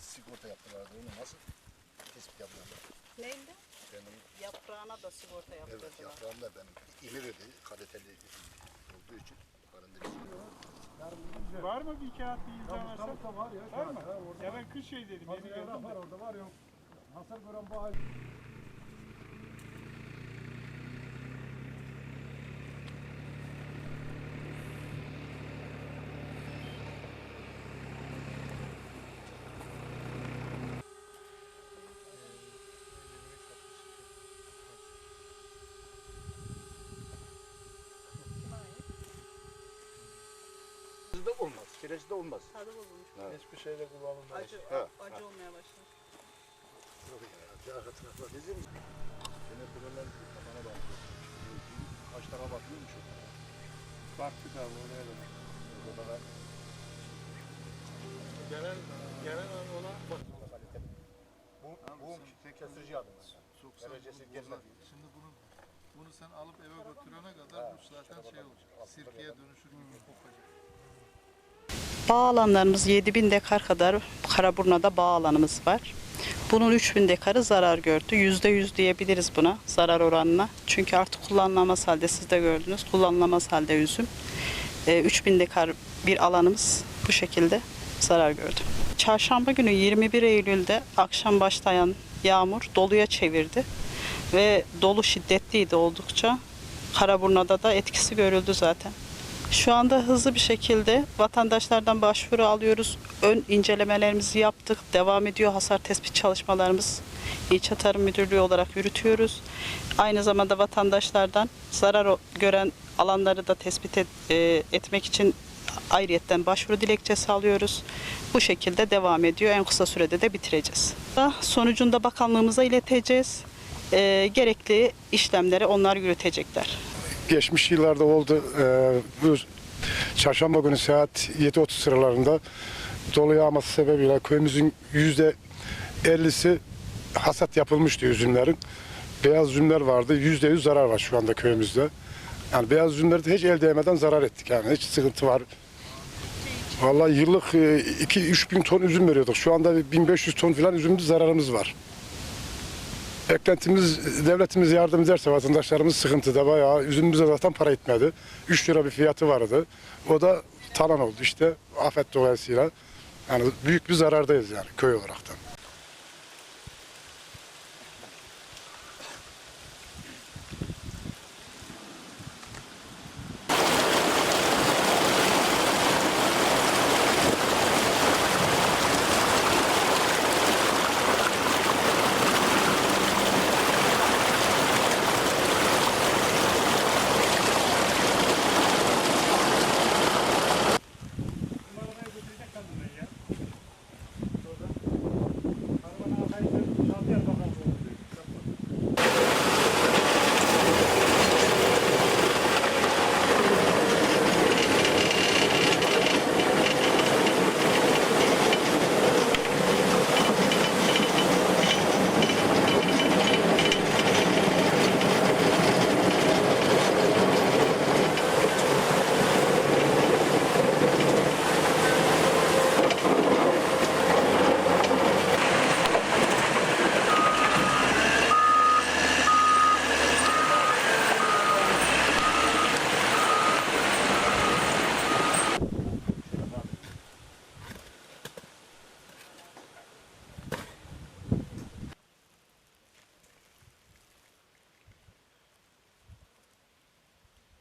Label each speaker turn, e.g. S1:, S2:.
S1: Sigorta yaptılar da onu nasıl tespit yapıyorlar? Neydi? Benim, yaprağına da sigorta yaptırdılar.
S2: Evet yaprağım da benim ileri kaliteli olduğu için karında
S3: var. Mı bir kağıt bir imza varsa?
S4: Tabii tabii var ya.
S3: Var mı? Ya, ben kış şey dedim.
S4: Var,
S3: var
S4: orada var yok. Hasar gören bu
S2: Bizde olmaz. Kireçte olmaz.
S1: Tadı bozulmuş.
S2: Evet.
S4: Hiçbir şeyle kullanılmaz.
S1: Acı, acı olmaya başladı.
S2: Bizim. Yine buralar kafana bakıyor. Kaç tarafa bakıyormuş o.
S3: Baktık abi oraya da.
S2: Orada da
S4: Genel, genel ona bak.
S2: bu, bu kesici adı. Derecesi gelmedi.
S5: Şimdi bunu bunu sen alıp eve götürene kadar bu zaten şey olacak. Sirkeye dönüşür gibi kokacak.
S1: Bağ alanlarımız 7000 dekar kadar Karaburna'da bağ alanımız var. Bunun 3000 dekarı zarar gördü. %100 diyebiliriz buna zarar oranına. Çünkü artık kullanılamaz halde siz de gördünüz. Kullanılamaz halde üzüm. Ee, 3000 dekar bir alanımız bu şekilde zarar gördü. Çarşamba günü 21 Eylül'de akşam başlayan yağmur doluya çevirdi. Ve dolu şiddetliydi oldukça. Karaburna'da da etkisi görüldü zaten. Şu anda hızlı bir şekilde vatandaşlardan başvuru alıyoruz. Ön incelemelerimizi yaptık. Devam ediyor hasar tespit çalışmalarımız. İlçe Tarım Müdürlüğü olarak yürütüyoruz. Aynı zamanda vatandaşlardan zarar gören alanları da tespit et- e, etmek için ayrıyetten başvuru dilekçesi alıyoruz. Bu şekilde devam ediyor. En kısa sürede de bitireceğiz. Da Sonucunda bakanlığımıza ileteceğiz. E, gerekli işlemleri onlar yürütecekler.
S4: Geçmiş yıllarda oldu. Ee, bu çarşamba günü saat 7.30 sıralarında dolu yağması sebebiyle köyümüzün yüzde 50'si hasat yapılmıştı üzümlerin. Beyaz üzümler vardı. Yüzde yüz zarar var şu anda köyümüzde. Yani beyaz üzümleri de hiç el değmeden zarar ettik yani. Hiç sıkıntı var. Vallahi yıllık 2-3 bin ton üzüm veriyorduk. Şu anda 1500 ton falan üzümde zararımız var. Beklentimiz devletimiz yardım ederse vatandaşlarımız sıkıntıda bayağı üzümümüze zaten para etmedi. 3 lira bir fiyatı vardı. O da talan oldu işte afet dolayısıyla. Yani büyük bir zarardayız yani köy olaraktan.